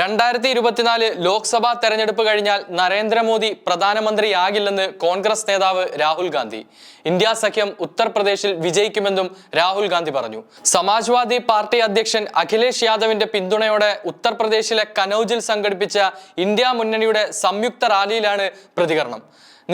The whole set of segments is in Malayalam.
രണ്ടായിരത്തി ഇരുപത്തിനാല് ലോക്സഭാ തെരഞ്ഞെടുപ്പ് കഴിഞ്ഞാൽ നരേന്ദ്രമോദി പ്രധാനമന്ത്രിയാകില്ലെന്ന് കോൺഗ്രസ് നേതാവ് രാഹുൽ ഗാന്ധി. ഇന്ത്യ സഖ്യം ഉത്തർപ്രദേശിൽ വിജയിക്കുമെന്നും രാഹുൽ ഗാന്ധി പറഞ്ഞു. സമാജ്വാദി പാർട്ടി അധ്യക്ഷൻ അഖിലേഷ് യാദവിന്റെ പിന്തുണയോടെ ഉത്തർപ്രദേശിലെ കനൌജിൽ സംഘടിപ്പിച്ച ഇന്ത്യ മുന്നണിയുടെ സംയുക്ത റാലിയിലാണ് പ്രതികരണം.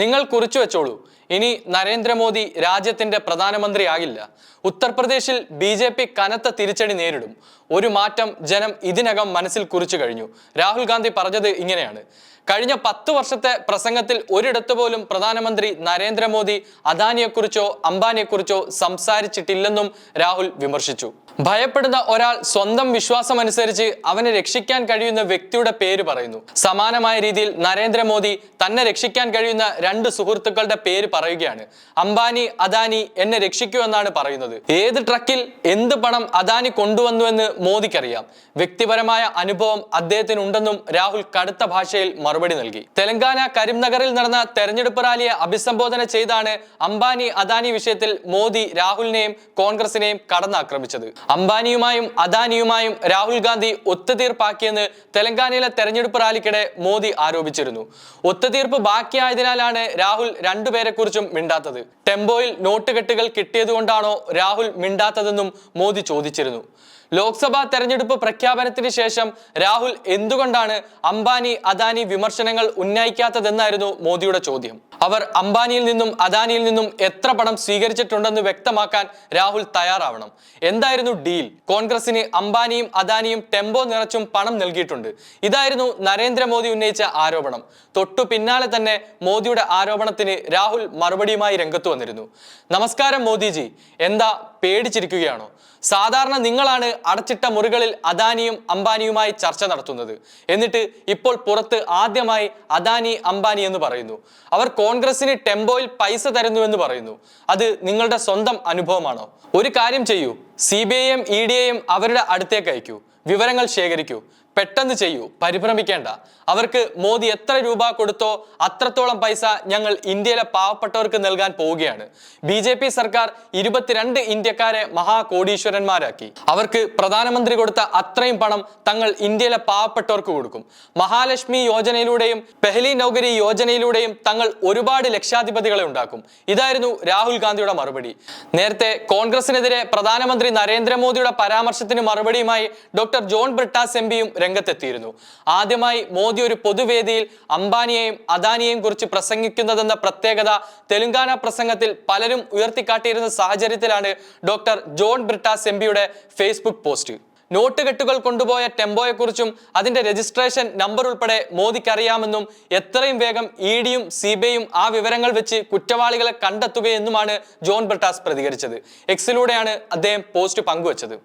നിങ്ങൾ കുറിച്ചു വെച്ചോളൂ. ഇനി നരേന്ദ്രമോദി രാജ്യത്തിന്റെ പ്രധാനമന്ത്രിയാകില്ല. ഉത്തർപ്രദേശിൽ ബി ജെ പി കനത്ത തിരിച്ചടി നേരിടും. ഒരു മാറ്റം ജനം ഇതിനകം മനസ്സിൽ കുറിച്ചു കഴിഞ്ഞു. രാഹുൽ ഗാന്ധി പറഞ്ഞത് ഇങ്ങനെയാണ്. കഴിഞ്ഞ പത്ത് വർഷത്തെ പ്രസംഗത്തിൽ ഒരിടത്തുപോലും പ്രധാനമന്ത്രി നരേന്ദ്രമോദി അദാനിയെക്കുറിച്ചോ അംബാനിയെക്കുറിച്ചോ സംസാരിച്ചിട്ടില്ലെന്നും രാഹുൽ വിമർശിച്ചു. ഭയപ്പെടുന്ന ഒരാൾ സ്വന്തം വിശ്വാസം അനുസരിച്ച് അവനെ രക്ഷിക്കാൻ കഴിയുന്ന വ്യക്തിയുടെ പേര് പറയുന്നു. സമാനമായ രീതിയിൽ നരേന്ദ്രമോദി തന്നെ രക്ഷിക്കാൻ കഴിയുന്ന രണ്ട് സുഹൃത്തുക്കളുടെ പേര് പറയുകയാണ്. അംബാനി അദാനി എന്നെ രക്ഷിക്കൂ എന്നാണ് പറയുന്നത്. ഏത് ട്രക്കിൽ എന്ത് പണം അദാനി കൊണ്ടുവന്നുവെന്ന് മോദിക്കറിയാം. വ്യക്തിപരമായ അനുഭവം അദ്ദേഹത്തിന് ഉണ്ടെന്നും രാഹുൽ കടുത്ത ഭാഷയിൽ മറുപടി നൽകി. തെലങ്കാന കരിംനഗറിൽ നടന്ന തെരഞ്ഞെടുപ്പ് റാലിയെ അഭിസംബോധന ചെയ്താണ് അംബാനി അദാനി വിഷയത്തിൽ മോദി രാഹുലിനെയും കോൺഗ്രസിനെയും കടന്നാക്രമിച്ചത്. അംബാനിയുമായും അദാനിയുമായും രാഹുൽ ഗാന്ധി ഒത്തുതീർപ്പാക്കിയെന്ന് തെലങ്കാനയിലെ തെരഞ്ഞെടുപ്പ് റാലിക്കിടെ മോദി ആരോപിച്ചിരുന്നു. ഒത്തുതീർപ്പ് ബാക്കിയായതിനാലാണ് രാഹുൽ രണ്ടുപേരെക്കുറിച്ചും മിണ്ടാത്തത്. ടെമ്പോയിൽ നോട്ട് കെട്ടുകൾ കിട്ടിയതുകൊണ്ടാണോ രാഹുൽ മിണ്ടാത്തതെന്നും മോദി ചോദിച്ചിരുന്നു. ലോക്സഭാ തെരഞ്ഞെടുപ്പ് പ്രഖ്യാപനത്തിന് ശേഷം രാഹുൽ എന്തുകൊണ്ടാണ് അംബാനി അദാനി വിമർശനങ്ങൾ ഉന്നയിക്കാത്തതെന്നായിരുന്നു മോദിയുടെ ചോദ്യം. അവർ അംബാനിയിൽ നിന്നും അദാനിയിൽ നിന്നും എത്ര പണം സ്വീകരിച്ചിട്ടുണ്ടെന്ന് വ്യക്തമാക്കാൻ രാഹുൽ തയ്യാറാവണം. എന്തായിരുന്നു ഡീൽ? കോൺഗ്രസിന് അംബാനിയും അദാനിയും ടെമ്പോ നിറച്ചും പണം നൽകിയിട്ടുണ്ട്. ഇതായിരുന്നു നരേന്ദ്രമോദി ഉന്നയിച്ച ആരോപണം. തൊട്ടു പിന്നാലെ തന്നെ മോദിയുടെ ആരോപണത്തിന് രാഹുൽ മറുപടിയുമായി രംഗത്ത് വന്നിരുന്നു നമസ്കാരം മോദിജി. എന്താ പേടിച്ചിരിക്കുകയാണോ? സാധാരണ നിങ്ങളാണ് അടച്ചിട്ട മുറികളിൽ അദാനിയും അംബാനിയുമായി ചർച്ച നടത്തുന്നത്. എന്നിട്ട് ഇപ്പോൾ പുറത്ത് ആദ്യമായി അദാനി അംബാനി എന്ന് പറയുന്നു. അവർ കോൺഗ്രസിന് ടെമ്പോയിൽ പൈസ തരുന്നുവെന്ന് പറയുന്നു. അത് നിങ്ങളുടെ സ്വന്തം അനുഭവമാണോ? ഒരു കാര്യം ചെയ്യൂ. സി ബി ഐയും ഇ ഡി അവരുടെ അടുത്തേക്ക് അയക്കൂ. വിവരങ്ങൾ ശേഖരിക്കൂ. പെട്ടെന്ന് ചെയ്യൂ. പരിഭ്രമിക്കേണ്ട. അവർക്ക് മോദി എത്ര രൂപ കൊടുത്തോ അത്രത്തോളം പൈസ ഞങ്ങൾ ഇന്ത്യയിലെ പാവപ്പെട്ടവർക്ക് നൽകാൻ പോവുകയാണ്. ബി ജെ പി സർക്കാർ ഇരുപത്തിരണ്ട് ഇന്ത്യക്കാരെ മഹാകോടീശ്വരന്മാരാക്കി. അവർക്ക് പ്രധാനമന്ത്രി കൊടുത്ത അത്രയും പണം തങ്ങൾ ഇന്ത്യയിലെ പാവപ്പെട്ടവർക്ക് കൊടുക്കും. മഹാലക്ഷ്മി യോജനയിലൂടെയും പെഹലി നൗകരി യോജനയിലൂടെയും തങ്ങൾ ഒരുപാട് ലക്ഷാധിപതികളെ ഉണ്ടാക്കും. ഇതായിരുന്നു രാഹുൽ ഗാന്ധിയുടെ മറുപടി. നേരത്തെ കോൺഗ്രസിനെതിരെ പ്രധാനമന്ത്രി നരേന്ദ്രമോദിയുടെ പരാമർശത്തിന് മറുപടിയുമായി ഡോക്ടർ ജോൺ ബ്രിട്ടാസ് എം പിയും രംഗത്തെത്തിയിരുന്നു. ആദ്യമായി മോദി ഒരു പൊതുവേദിയിൽ അംബാനിയെയും അദാനിയെയും കുറിച്ച് പ്രസംഗിക്കുന്നതെന്ന പ്രത്യേകത തെലുങ്കാന പ്രസംഗത്തിൽ പലരും ഉയർത്തിക്കാട്ടിയിരുന്ന സാഹചര്യത്തിലാണ് doctor John Brittas M Facebook post. നോട്ടുകെട്ടുകൾ കൊണ്ടുപോയ ടെമ്പോയെക്കുറിച്ചും അതിന്റെ രജിസ്ട്രേഷൻ നമ്പർ ഉൾപ്പെടെ മോദിക്ക് അറിയാമെന്നും എത്രയും വേഗം ഇ ഡിയും സി ബി ഐയും ആ വിവരങ്ങൾ വെച്ച് കുറ്റവാളികളെ കണ്ടെത്തുകയെന്നുമാണ് ജോൺ ബ്രിട്ടാസ് പ്രതികരിച്ചത്. എക്സിലൂടെയാണ് അദ്ദേഹം പോസ്റ്റ് പങ്കുവച്ചത്.